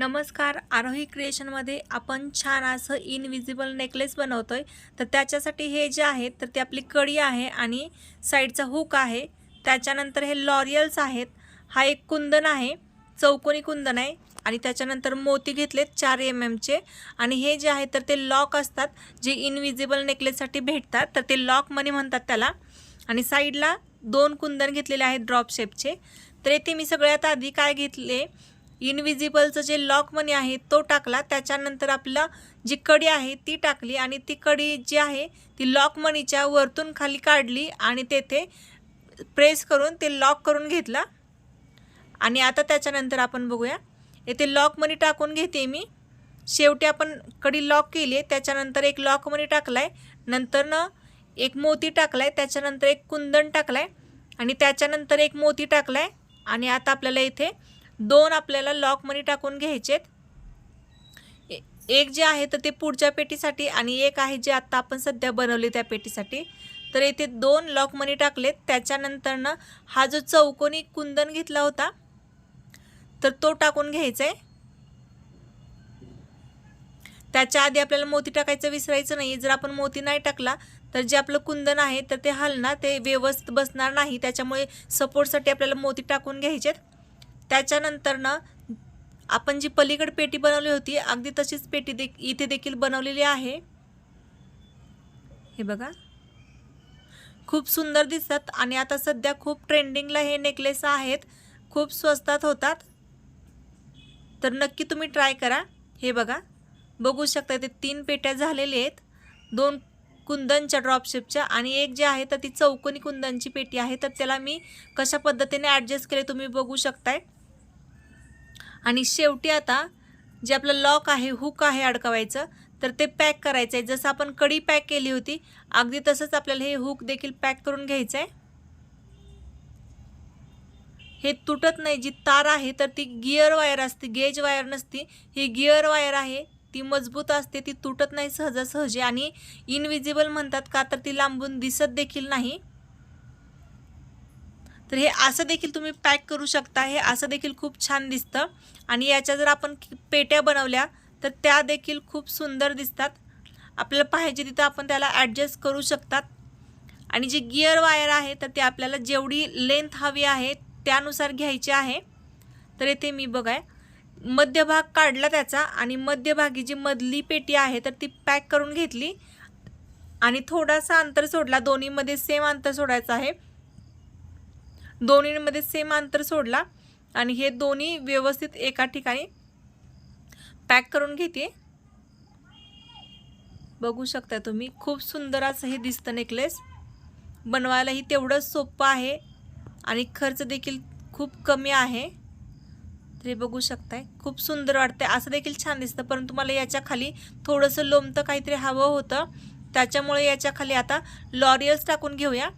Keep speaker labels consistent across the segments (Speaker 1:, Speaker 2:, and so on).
Speaker 1: नमस्कार आरोही क्रिएशनमध्ये आपण छान असं इनविजिबल नेकलेस बनवतो आहे तर त्याच्यासाठी हे जे आहे तर ते आपली कडी आहे आणि साईडचा हुक आहे. त्याच्यानंतर हे लॉरियल्स आहेत. हा एक कुंदन आहे चौकोनी कुंदन आहे आणि त्याच्यानंतर मोती घेतलेत चार एम एमचे आणि हे जे आहे तर ते लॉक असतात जे इनविजिबल नेकलेससाठी भेटतात. तर ते लॉक मनी म्हणतात त्याला. आणि साईडला दोन कुंदन घेतलेले आहेत ड्रॉप शेपचे तर येथे मी सगळ्यात आधी काय घेतले इनविजिबलचं जे लॉक मनी आहे तो टाकला. त्याच्यानंतर आपला जी कडी आहे ती टाकली आणि ती कडी जी आहे ती लॉक मनीच्या वरतून खाली काढली आणि तेथे प्रेस करून ते लॉक करून घेतला. आणि आता त्याच्यानंतर आपण बघूया. येथे लॉक मनी टाकून घेते मी. शेवटी आपण कडी लॉक केली आहे. त्याच्यानंतर एक लॉक मनी टाकला आहे नंतर न एक मोती टाकला आहे त्याच्यानंतर एक कुंदन टाकला आहे आणि त्याच्यानंतर एक मोती टाकला आहे आणि आता आपल्याला इथे दोन आपल्याला लॉक मनी टाकून घ्यायचेत. ए- एक जे आहे तर ते पुढच्या पेटीसाठी आणि एक आहे जे आत्ता आपण सध्या बनवले त्या पेटीसाठी. तर इथे दोन लॉक मनी टाकलेत. त्याच्यानंतरनं हा जो चौकोनी कुंदन घेतला होता तर तो टाकून घ्यायचा आहे त्याच्या आधी आपल्याला मोती टाकायचं विसरायचं नाही. जर आपण मोती नाही टाकला तर जे आपलं कुंदन आहे तर ते हलणार ते व्यवस्थित बसणार नाही. त्याच्यामुळे सपोर्टसाठी आपल्याला मोती टाकून घ्यायचेत. त्याच्यानंतरनं आपण जी पलीकड पेटी बनवली होती अगदी तशीच पेटी दे इथे देखील बनवलेली आहे. हे बघा. खूप सुंदर दिसतात आणि आता सध्या खूप ट्रेंडिंगला हे नेकलेस आहेत. खूप स्वस्तात होतात. तर नक्की तुम्ही ट्राय करा. हे बघा. बघू शकता ते तीन पेट्या झालेल्या आहेत. दोन कुंदनच्या ड्रॉपशिपच्या आणि एक जे आहे तर ती चौकोनी कुंदनची पेटी आहे. तर त्याला मी कशा पद्धतीने ॲडजस्ट केले तुम्ही बघू शकताय. आणि शेवटी आता जे आपलं लॉक आहे हुक आहे अडकवायचं तर ते पॅक करायचं आहे. जसं आपण कडी पॅक केली होती अगदी तसंच आपल्याला हे हुक देखील पॅक करून घ्यायचं आहे. हे तुटत नाही जी तार आहे तर ती गिअर वायर असते गेज वायर नसती. ही गिअर वायर आहे ती मजबूत असते ती तुटत नाही सहजासहजी. आणि इनविजिबल म्हणतात का तर ती लांबून दिसत देखील नाही. तर हे असं देखील तुम्ही पॅक करू शकता. हे असं देखील खूप छान दिसतं. आणि याच्या जर आपण पेट्या बनवल्या तर त्या देखील खूप सुंदर दिसतात. आपल्याला पाहिजे तिथं आपण त्याला ॲडजस्ट करू शकतात. आणि जी गिअर वायर आहे तर ते आपल्याला जेवढी लेंथ हवी आहे त्यानुसार घ्यायची आहे. तर येथे मी बघाय मध्यभाग काढला त्याचा आणि मध्यभागी जी मधली पेटी आहे तर ती पॅक करून घेतली. आणि थोडासा अंतर सोडला. दोन्हीमध्ये सेम अंतर सोडायचं आहे. दोन्हीमध्ये सेम अंतर सोडला. आणि हे दोन्ही व्यवस्थित एका ठिकाणी पॅक करून घेते. बघू शकता तुम्ही खूप सुंदर असं हे दिसतं नेकलेस बनवायलाही तेवढंच सोपं आहे. आणि खर्च देखील खूप कमी आहे. तरी बघू शकताय खूप सुंदर वाटतंय. असं देखील छान दिसतं परंतु मला याच्या खाली थोडंसं लोमतं काहीतरी हवं होतं. त्याच्यामुळे याच्या खाली आता लॉरियल्स टाकून घेऊया.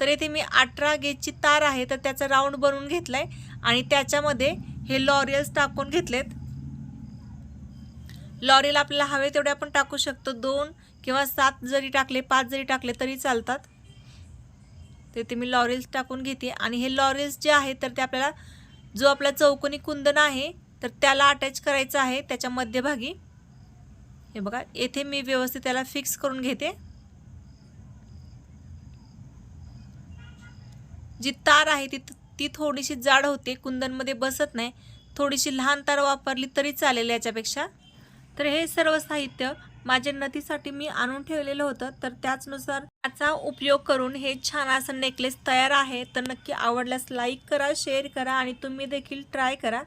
Speaker 1: तर येथे मी अठरा गेजची तार आहे तर त्याचा राऊंड बनवून घेतला आहे आणि त्याच्यामध्ये हे लॉरियल्स टाकून घेतलेत. लॉरियल आपल्याला हवे तेवढे आपण टाकू शकतो. दोन किंवा सात जरी टाकले पाच जरी टाकले तरी चालतात. तेथे ते मी लॉरियल्स टाकून घेते. आणि हे लॉरियल्स जे आहे तर ते आपल्याला जो आपला चौकोनी कुंदन आहे तर त्याला अटॅच करायचं आहे त्याच्या मध्यभागी. हे बघा येथे मी व्यवस्थित त्याला फिक्स करून घेते. जी तार आहे ती ती थोडीशी जाड होते कुंदनमध्ये बसत नाही. थोडीशी लहान तार वापरली तरी चालेल याच्यापेक्षा. तर हे सर्व साहित्य माझ्या नथीसाठी मी आणून ठेवलेलं होतं. तर त्याचनुसार त्याचा उपयोग करून हे छान असं नेकलेस तयार आहे. तर नक्की आवडल्यास लाईक करा शेअर करा आणि तुम्ही देखील ट्राय करा.